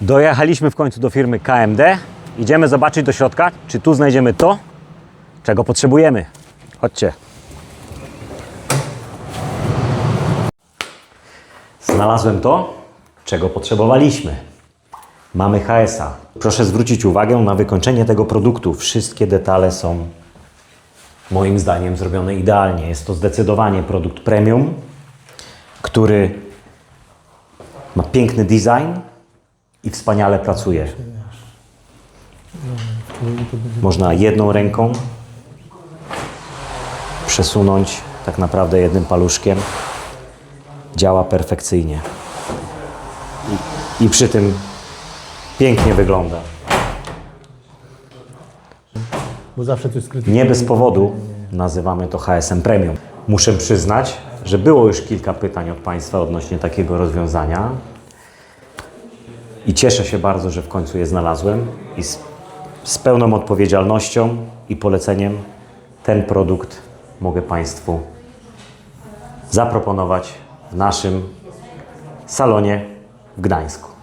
Dojechaliśmy w końcu do firmy KMD. Idziemy zobaczyć do środka, czy tu znajdziemy to, czego potrzebujemy. Chodźcie. Znalazłem to, czego potrzebowaliśmy. Mamy HS-a. Proszę zwrócić uwagę na wykończenie tego produktu. Wszystkie detale są moim zdaniem zrobione idealnie. Jest to zdecydowanie produkt premium, który ma piękny design i wspaniale pracuje. Można jedną ręką przesunąć tak naprawdę jednym paluszkiem. Działa perfekcyjnie. I, i przy tym pięknie wygląda. Nie bez powodu nazywamy to HSM Premium. Muszę przyznać, że było już kilka pytań od Państwa odnośnie takiego rozwiązania. I cieszę się bardzo, że w końcu je znalazłem i z, z pełną odpowiedzialnością i poleceniem ten produkt mogę Państwu zaproponować w naszym salonie w Gdańsku.